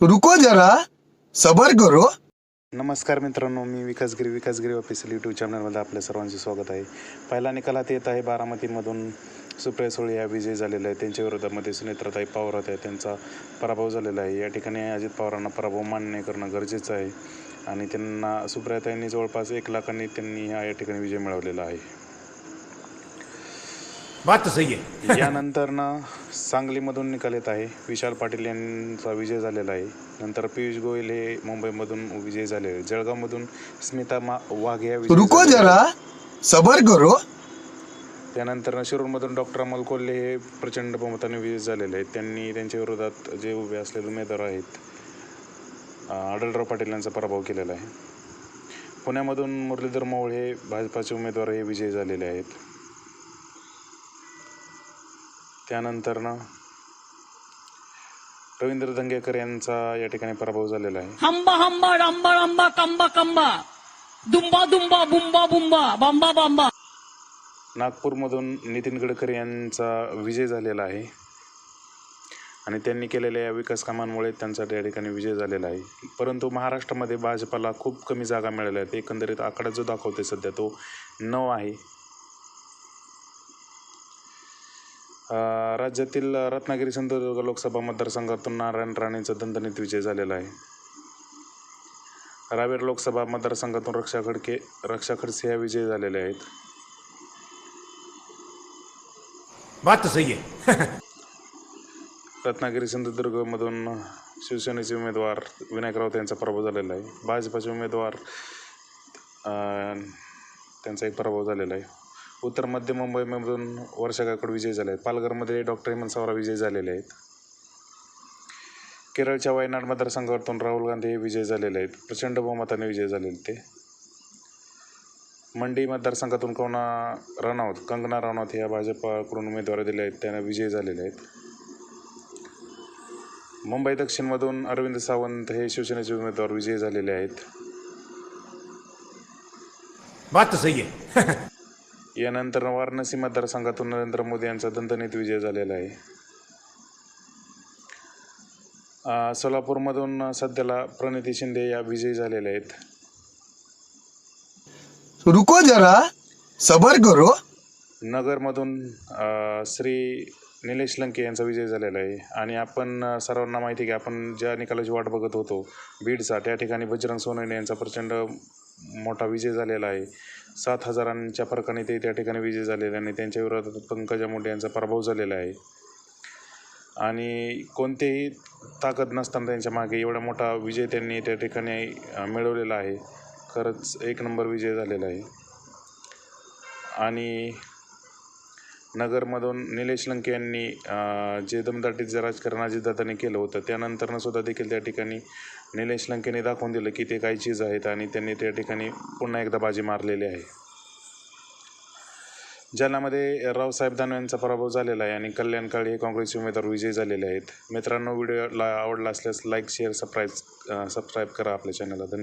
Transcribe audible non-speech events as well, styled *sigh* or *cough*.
रुको जरा. सबर करो. नमस्कार मित्रांनो मी विकासगिरी विकासगिरी ऑफिशियल यूट्यूब चॅनलमध्ये आपल्या सर्वांचे स्वागत आहे. पहिला निकालात येत आहे बारामतीमधून सुप्रिया सुळे या विजयी झालेल्या आहे त्यांच्या विरोधामध्ये सुनेत्राताई पवार होत्या त्यांचा पराभव झालेला आहे. या ठिकाणी अजित पवारांना पराभव मान्य करणं गरजेचं आहे. आणि त्यांना सुप्रियाताईंनी जवळपास एक लाखांनी त्यांनी हा या ठिकाणी विजय मिळवलेला आहे. बात तो सही है यानंतर ना सांगलीमधून निकाल येत आहे. विशाल पाटील यांचा विजय झालेला आहे. नंतर पियुष गोयल हे मुंबईमधून विजय झाले आहे जळगावमधून स्मिता मा वाघ या विजयी रुको जरा. सबर करो. त्यानंतर ना शिरूरमधून डॉक्टर अमोल कोल्हे हे प्रचंड बहुमताने विजय झालेले आहेत. त्यांनी त्यांच्या विरोधात जे उभे असलेले उमेदवार आहेत अं, आढळराव पाटील यांचा पराभव केलेला आहे. पुण्यामधून मुरलीधर मोहोळ हे भाजपाचे उमेदवार हे विजयी झालेले आहेत. त्यानंतर ना रवींद्र दंगेकर यांचा या ठिकाणी पराभव झालेला आहे. हंबा हंबा डंबा डंबा कंबा कंबा. दुंबा दुंबा बुंबा बुंबा बांबा बांबा. नागपूरमधून नितीन गडकरी यांचा विजय झालेला आहे. आणि त्यांनी केलेल्या या विकास कामांमुळे त्यांचा त्या ठिकाणी विजय झालेला आहे. परंतु महाराष्ट्रामध्ये भाजपाला खूप कमी जागा मिळाल्या आहेत. एकंदरीत आकडा जो दाखवते सध्या तो नऊ आहे. राज्यातील रत्नागिरी सिंधुदुर्ग लोकसभा मतदारसंघातून नारायण राणेंचा दणदणीत विजय झालेला आहे. रावेर लोकसभा मतदारसंघातून रक्षा खडके रक्षा खडसे ह्या विजयी झालेले आहेत. बात सही है रत्नागिरी सिंधुदुर्गमधून शिवसेनेचे उमेदवार विनायक राऊत यांचा पराभव झालेला आहे. भाजपाचे उमेदवार त्यांचा एक पराभव झालेला आहे. उत्तर मध्य मुंबईमधून वर्षा गायकवाड विजय झाले आहेत. पालघरमध्ये डॉक्टर हेमंत सावरा विजय झालेले आहेत. केरळच्या वायनाड मतदारसंघातून राहुल गांधी हे विजय झालेले आहेत. प्रचंड बहुमताने विजय झालेले ते. मंडी मतदारसंघातून कोणा राणौत कंगना राणौत या भाजपाकडून उमेदवार दिले आहेत. त्यांना विजय झालेले आहेत. मुंबई दक्षिणमधून अरविंद सावंत हे शिवसेनेचे उमेदवार विजयी झालेले आहेत. बात सही आहे *laughs* यानंतर वाराणसी मतदारसंघातून नरेंद्र मोदी यांचा दणदणीत विजय झालेला आहे. सोलापूरमधून सध्याला प्रणिती शिंदे या विजयी झालेल्या आहेत. रुको जरा सबर करो. नगरमधून श्री निलेश लंके यांचा विजय झालेला आहे. आणि आपण सर्वांना माहिती आहे की आपण ज्या निकालाची वाट बघत होतो बीडचा त्या ठिकाणी बजरंग सोनवणे यांचा प्रचंड मोठा विजय झालेला आहे. सात हजारांच्या फरकाने ते त्या ठिकाणी विजय झालेले आणि त्यांच्या विरोधात पंकजा मुंडे यांचा पराभव झालेला आहे. आणि कोणतेही ताकद नसताना त्यांच्या मागे एवढा मोठा विजय त्यांनी त्या ठिकाणी मिळवलेला आहे. खरंच एक नंबर विजय झालेला आहे. आणि नगरमधून निलेश लंके यांनी जे दमदाटीचं राजकारण अजितदादांनी केलं होतं त्यानंतरनं सुद्धा देखील त्या ठिकाणी निलेश लंकेने दाखवून दिलं की ते काय चीज आहेत आणि त्यांनी त्या ठिकाणी पुन्हा एकदा बाजी मारलेली आहे. जालनामध्ये रावसाहेब दानवे यांचा पराभव झालेला आहे आणि कल्याण काळे हे काँग्रेसचे उमेदवार विजयी झालेले आहेत. मित्रांनो व्हिडिओला आवडला असल्यास लाईक शेअर सबस्क्राईब सबस्क्राईब करा आपल्या चॅनलला धन्यवाद.